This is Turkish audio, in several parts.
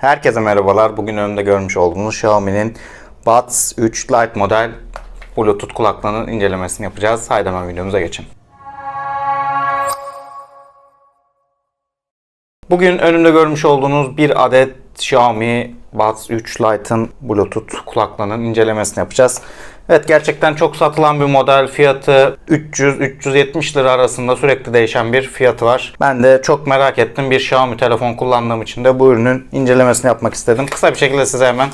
Herkese merhabalar. Bugün önümde görmüş olduğunuz Xiaomi'nin Buds 3 Lite model Bluetooth kulaklığının incelemesini yapacağız. Haydi hemen videomuza geçin. Bugün önümde görmüş olduğunuz bir adet Xiaomi Buds 3 Lite'ın Bluetooth kulaklığının incelemesini yapacağız. Evet gerçekten çok satılan bir model. Fiyatı 300-370 lira arasında sürekli değişen bir fiyatı var. Ben de çok merak ettim. Bir Xiaomi telefon kullandığım için de bu ürünün incelemesini yapmak istedim. Kısa bir şekilde size hemen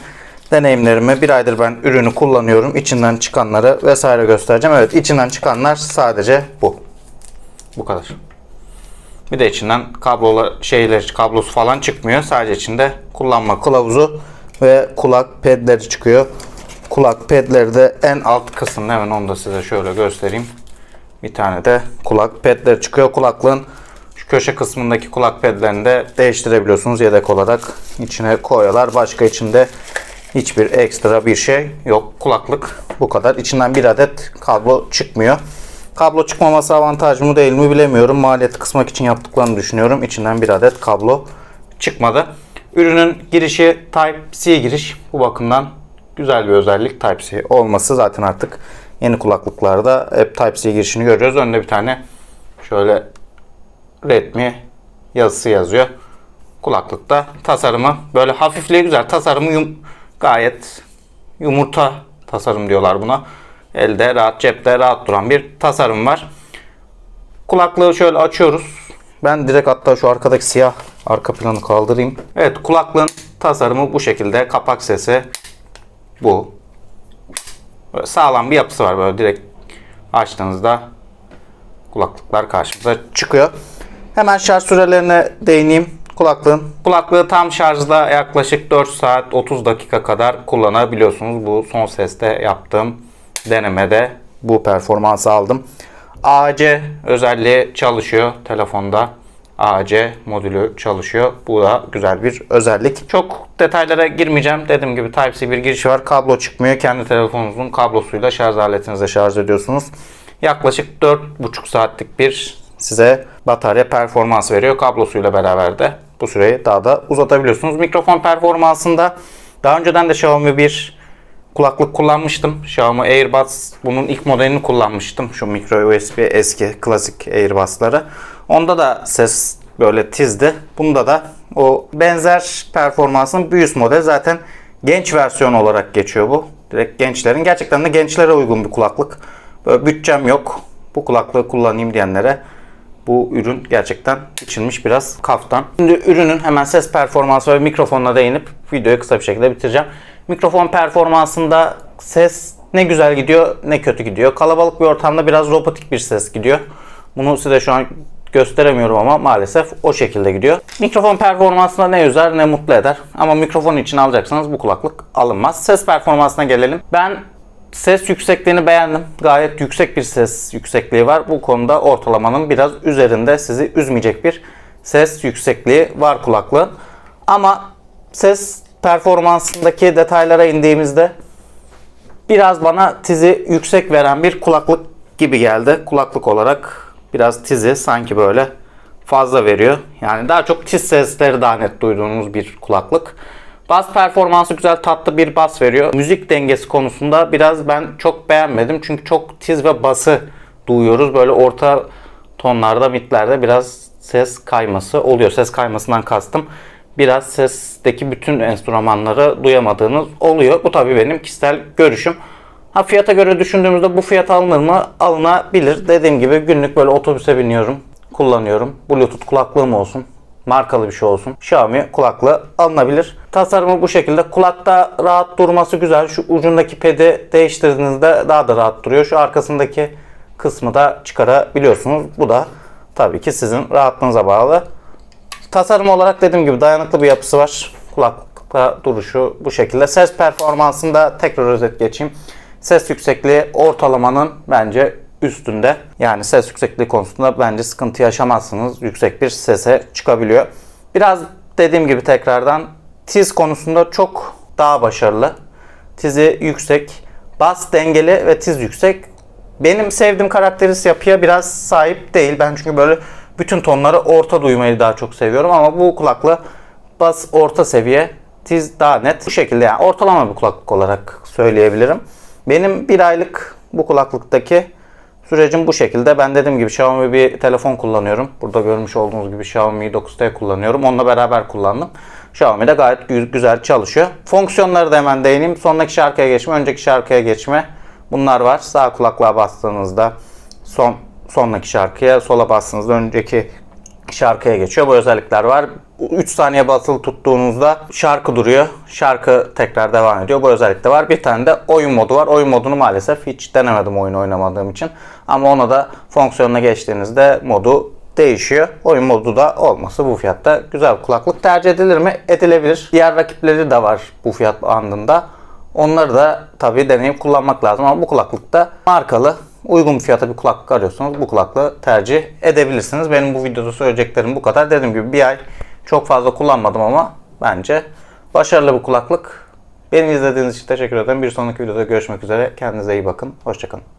deneyimlerimi bir aydır ben ürünü kullanıyorum. İçinden çıkanları vesaire göstereceğim. Evet içinden çıkanlar sadece bu. Bu kadar. Bir de içinden kablolar şeyler kablosu falan çıkmıyor. Sadece içinde kullanma kılavuzu ve kulak pedleri çıkıyor. Kulak pedleri de en alt kısımda hemen onu da size şöyle göstereyim. Bir tane de kulak pedleri çıkıyor. Kulaklığın şu köşe kısmındaki kulak pedlerini de değiştirebiliyorsunuz yedek olarak. içine koyuyorlar. Başka içinde hiçbir ekstra bir şey yok. Kulaklık bu kadar. İçinden bir adet kablo çıkmıyor. Kablo çıkmaması avantaj mı değil mi bilemiyorum. Maliyeti kısmak için yaptıklarını düşünüyorum. İçinden bir adet kablo çıkmadı. Ürünün girişi Type-C giriş. Bu bakımdan güzel bir özellik Type-C olması. Zaten artık yeni kulaklıklarda hep Type-C girişini görüyoruz. Önde bir tane şöyle Redmi yazısı yazıyor. Kulaklıkta tasarımı böyle hafifliği güzel. Tasarımı yum, gayet yumurta tasarım diyorlar buna. Elde rahat, cepte rahat duran bir tasarım var. Kulaklığı şöyle açıyoruz. Ben direkt hatta şu arkadaki siyah arka planı kaldırayım. Evet kulaklığın tasarımı bu şekilde. Kapak sesi bu. Böyle sağlam bir yapısı var. Böyle direkt açtığınızda kulaklıklar karşımıza çıkıyor. Hemen şarj sürelerine değineyim kulaklığın. Kulaklığı tam şarjda yaklaşık 4 saat 30 dakika kadar kullanabiliyorsunuz. Bu son seste yaptığım denemede bu performansı aldım. AC özelliği çalışıyor telefonda. AC modülü çalışıyor. Bu da güzel bir özellik. Çok detaylara girmeyeceğim. Dediğim gibi Type-C bir girişi var. Kablo çıkmıyor. Kendi telefonunuzun kablosuyla şarj aletinizle şarj ediyorsunuz. Yaklaşık 4,5 saatlik bir size batarya performans veriyor. Kablosuyla beraber de bu süreyi daha da uzatabiliyorsunuz. Mikrofon performansında daha önceden de Xiaomi bir kulaklık kullanmıştım. Xiaomi AirBuds bunun ilk modelini kullanmıştım. Şu micro USB eski klasik AirBuds'ları. Onda da ses böyle tizdi. Bunda da o benzer performansın bir üst model zaten genç versiyon olarak geçiyor bu. Direkt gençlerin gerçekten de gençlere uygun bir kulaklık. Böyle bütçem yok. Bu kulaklığı kullanayım diyenlere bu ürün gerçekten içilmiş biraz kaftan. Şimdi ürünün hemen ses performansı ve mikrofonuna değinip videoyu kısa bir şekilde bitireceğim. Mikrofon performansında ses ne güzel gidiyor ne kötü gidiyor. Kalabalık bir ortamda biraz robotik bir ses gidiyor. Bunu size şu an gösteremiyorum ama maalesef o şekilde gidiyor. Mikrofon performansında ne üzer ne mutlu eder. Ama mikrofon için alacaksanız bu kulaklık alınmaz. Ses performansına gelelim. Ben ses yüksekliğini beğendim. Gayet yüksek bir ses yüksekliği var. Bu konuda ortalamanın biraz üzerinde sizi üzmeyecek bir ses yüksekliği var kulaklığın. Ama ses performansındaki detaylara indiğimizde biraz bana tizi yüksek veren bir kulaklık gibi geldi. Kulaklık olarak biraz tizi sanki böyle fazla veriyor. Yani daha çok tiz sesleri daha net duyduğunuz bir kulaklık. Bas performansı güzel tatlı bir bas veriyor. Müzik dengesi konusunda biraz ben çok beğenmedim. Çünkü çok tiz ve bası duyuyoruz. Böyle orta tonlarda, mitlerde biraz ses kayması oluyor. Ses kaymasından kastım biraz sesteki bütün enstrümanları duyamadığınız oluyor. Bu tabii benim kişisel görüşüm. Ha fiyata göre düşündüğümüzde bu fiyat alınır mı? Alınabilir. Dediğim gibi günlük böyle otobüse biniyorum, kullanıyorum. Bluetooth kulaklığım olsun, markalı bir şey olsun. Xiaomi kulaklığı alınabilir. Tasarımı bu şekilde. Kulakta rahat durması güzel. Şu ucundaki pedi değiştirdiğinizde daha da rahat duruyor. Şu arkasındaki kısmı da çıkarabiliyorsunuz. Bu da tabii ki sizin rahatlığınıza bağlı. Tasarım olarak dediğim gibi dayanıklı bir yapısı var. Kulaklıkta duruşu bu şekilde. Ses performansında tekrar özet geçeyim. Ses yüksekliği ortalamanın bence üstünde. Yani ses yüksekliği konusunda bence sıkıntı yaşamazsınız. Yüksek bir sese çıkabiliyor. Biraz dediğim gibi tekrardan tiz konusunda çok daha başarılı. Tizi yüksek, bas dengeli ve tiz yüksek. Benim sevdiğim karakteristik yapıya biraz sahip değil. Ben çünkü böyle bütün tonları orta duymayı daha çok seviyorum ama bu kulaklığı bas orta seviye, tiz daha net. Bu şekilde yani ortalama bir kulaklık olarak söyleyebilirim. Benim bir aylık bu kulaklıktaki sürecim bu şekilde. Ben dediğim gibi Xiaomi bir telefon kullanıyorum. Burada görmüş olduğunuz gibi Xiaomi 9T kullanıyorum. Onunla beraber kullandım. Xiaomi de gayet gü- güzel çalışıyor. Fonksiyonları da hemen değineyim. Sondaki şarkıya geçme, önceki şarkıya geçme. Bunlar var. Sağ kulaklığa bastığınızda son sondaki şarkıya, sola bastığınızda önceki şarkıya geçiyor. Bu özellikler var. 3 saniye basılı tuttuğunuzda şarkı duruyor. Şarkı tekrar devam ediyor. Bu özellik de var. Bir tane de oyun modu var. Oyun modunu maalesef hiç denemedim oyun oynamadığım için. Ama ona da fonksiyonuna geçtiğinizde modu değişiyor. Oyun modu da olması bu fiyatta güzel kulaklık. Tercih edilir mi? Edilebilir. Diğer rakipleri de var bu fiyat bandında. Onları da tabii deneyip kullanmak lazım ama bu kulaklıkta markalı uygun fiyata bir kulaklık arıyorsanız bu kulaklığı tercih edebilirsiniz. Benim bu videoda söyleyeceklerim bu kadar. Dediğim gibi bir ay çok fazla kullanmadım ama bence başarılı bir kulaklık. Beni izlediğiniz için teşekkür ederim. Bir sonraki videoda görüşmek üzere. Kendinize iyi bakın. Hoşçakalın.